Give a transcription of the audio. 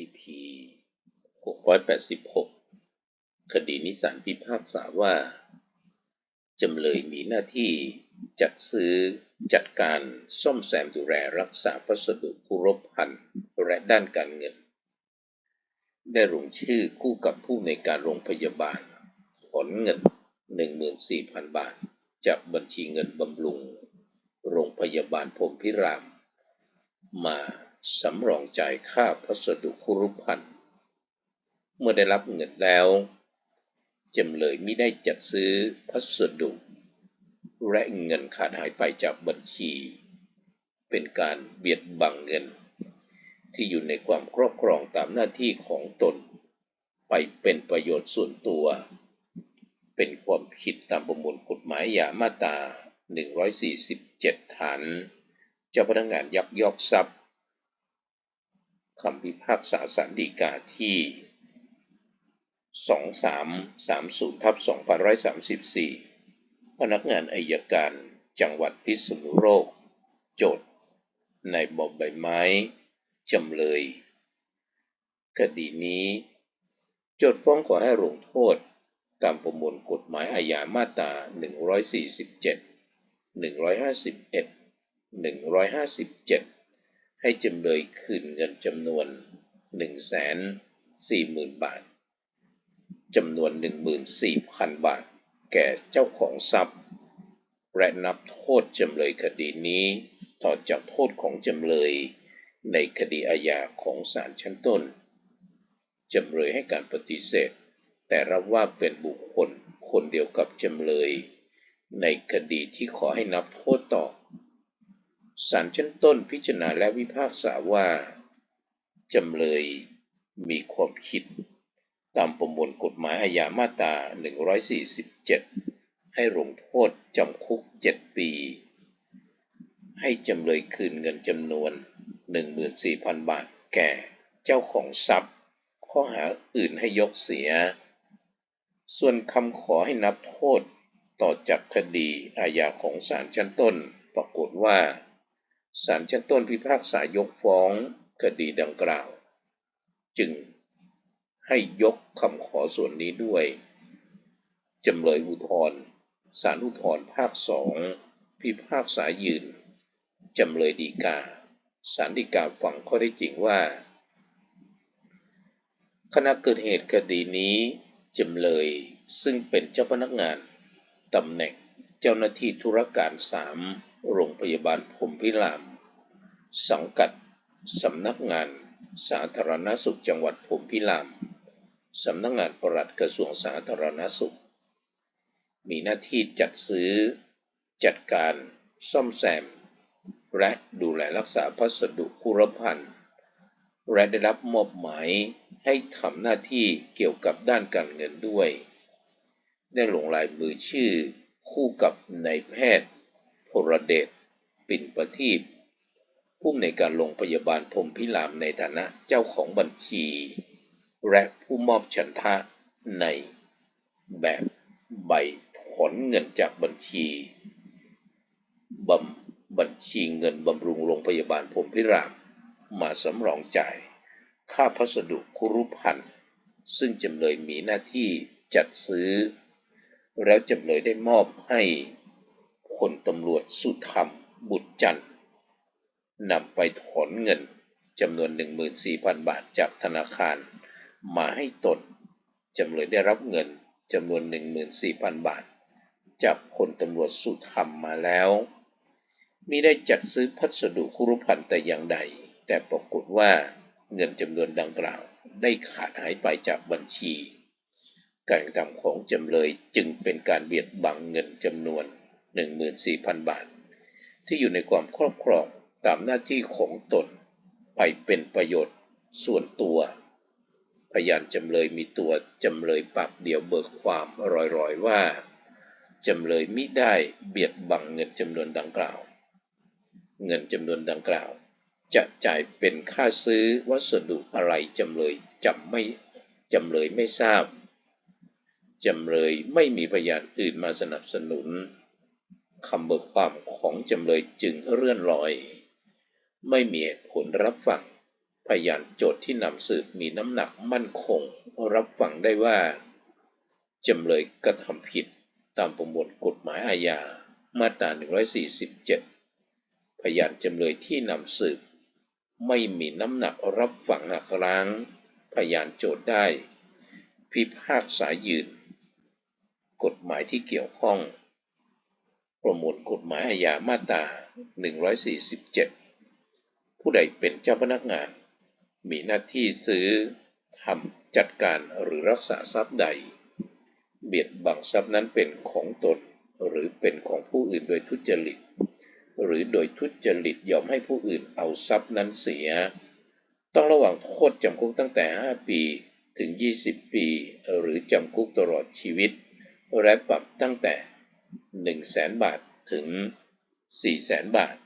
EP 686 คดีนิสานพิพากษาว่า จำเลยมีหน้าที่จัดซื้อจัดการซ่อมแซมดูแลรักษาพัสดุคุรบพันและด้านการเงิน ได้ลงชื่อคู่กับผู้ในการโรงพยาบาลถอนเงิน 14,000 บาท จากบัญชีเงินบำรุง โรงพยาบาลพรมพิราม มา สำรองจ่ายค่าพัสดุคุรุพันธ์เมื่อได้รับเงินแล้วจำเลยไม่ได้จัดซื้อพัสดุ และเงินขาดหายไปจากบัญชี เป็นการเบียดบังเงิน ที่อยู่ในความครอบครองตามหน้าที่ของตน ไปเป็นประโยชน์ส่วนตัว เป็นความผิดตามประมวลกฎหมายยามาตรา147 ฐาน เจ้าพนักงานยักยอกทรัพย์ คำพิพากษาสารดีกาที่ 2330ทับ2534 พนักงานอายการจังหวัดพิษณุโลก โจทย์ในบอบใบไม้ จำเลย คดีนี้ โจทย์ฟ้องขอให้ลงโทษ ตามประมวลกฎหมายอาญามาตรา 147 151 157 ให้จำเลยคืนเงินจำนวน 140,000 บาท จำนวน 14,000 บาท แก่เจ้าของทรัพย์ และนับโทษจำเลยคดีนี้ต่อจากโทษของจำเลยในคดีอาญาของศาลชั้นต้น จำเลยให้การปฏิเสธ แต่รับว่าเป็นบุคคลคนเดียวกับจำเลย ในคดีที่ขอให้นับโทษต่อ ศาลชั้นต้นพิจารณาและวิพากษาว่า จำเลยมีความผิด ตามประมวลกฎหมายอาญามาตรา 147 ให้ลงโทษจำคุก 7 ปี ให้จำเลยคืนเงินจำนวน 14,000 บาทแก่เจ้าของทรัพย์ ข้อหาอื่นให้ยกเสีย ส่วนคำขอให้นับโทษต่อจากคดีอาญาของศาลชั้นต้น ปรากฏว่า ศาลชั้นต้นพิพากษายกฟ้องคดีดังกล่าว จึงให้ยกคำขอส่วนนี้ด้วย จำเลยอุทธรศาลอุทธรณ์ภาคสองพิพากษายืน จำเลยดีกาศาลฎีกาฟังข้อได้จริงว่าขณะเกิดเหตุคดีนี้จำเลยซึ่งเป็นเจ้าพนักงานตำแหน่งเจ้าหน้าที่ธุรการสามโรงพยาบาลพ พิราม สังกัด สำนักงาน สาธารณสุขจังหวัดพรมพิราม สำนักงานปลัดกระทรวงสาธารณสุข มีหน้าที่จัดซื้อ จัดการ ซ่อมแซม และดูแลรักษาพัสดุคุรพันธ์และได้รับมอบหมายให้ทำหน้าที่เกี่ยวกับด้านการเงินด้วย ได้ลงลายมือชื่อคู่กับนายแพทย์พลเดช ปิ่นประทีปผู้ในการโรงพยาบาลพรมพิรามในฐานะเจ้าของบัญชี และผู้มอบฉันทะในแบบใบถอนเงินจากบัญชีบำบัญชีเงินบำรุงโรงพยาบาลพรมพิราม มาสำรองจ่าย ค่าพัสดุคุรุพันธ์ซึ่งจำเลยมีหน้าที่จัดซื้อ แล้วจำเลยได้มอบให้พลตำรวจสุธรรม บุตรจันทร์นำไปถอนเงินจำนวน 14,000 บาทจากธนาคาร มาให้ตนจำเลยได้รับเงินจำนวน 14,000 บาท จากพลตำรวจสุธรรมมาแล้วมิได้จัดซื้อพัสดุคุรุพันธ์แต่อย่างใด แต่ปรากฏว่าเงินจำนวนดังกล่าวได้ขาดหายไปจากบัญชี การกระทำของจำเลยจึงเป็นการเบียดบังเงินจำนวน 14,000 บาท ที่อยู่ในความครอบครองตามหน้าที่ของตน ไปเป็นประโยชน์ส่วนตัว พยานจำเลยมีตัวจำเลยปากเดียวเบิกความรอยๆว่าจำเลยมิได้เบียดบังเงินจำนวนดังกล่าว เงินจำนวนดังกล่าว จะจ่ายเป็นค่าซื้อวัสดุอะไรจำเลยจำไม่จำเลยไม่ทราบ จำเลยไม่มีพยานอื่นมาสนับสนุน คำเบิกความของจำเลยจึงเลื่อนลอย ไม่มีเหตุผลรับฟังพยานโจทย์ที่นำสืบมีน้ำหนักมั่นคง รับฟังได้ว่าจำเลยกระทำผิดตามประมวลกฎหมายอาญามาตรา 147 พยานจำเลยที่นำสืบ ไม่มีน้ำหนักรับฟังหักล้าง พยานโจทย์ได้ พิพากษายืน กฎหมายที่เกี่ยวข้อง ประมวลกฎหมายอาญามาตรา 147 ผู้ใดเป็นเจ้าพนักงาน มีหน้าที่ซื้อทำจัดการหรือรักษาทรัพย์ใด เบียดบังทรัพย์นั้นเป็นของตน หรือเป็นของผู้อื่นโดยทุจริต หรือโดยทุจริตยอมให้ผู้อื่นเอาทรัพย์นั้นเสีย ต้องระหว่างโทษจำคุกตั้งแต่ 5 ปีถึง 20 ปี หรือจำคุกตลอดชีวิต และปรับตั้งแต่ 1 0 0 0 0แบาทถึง4 0 0แสนบาท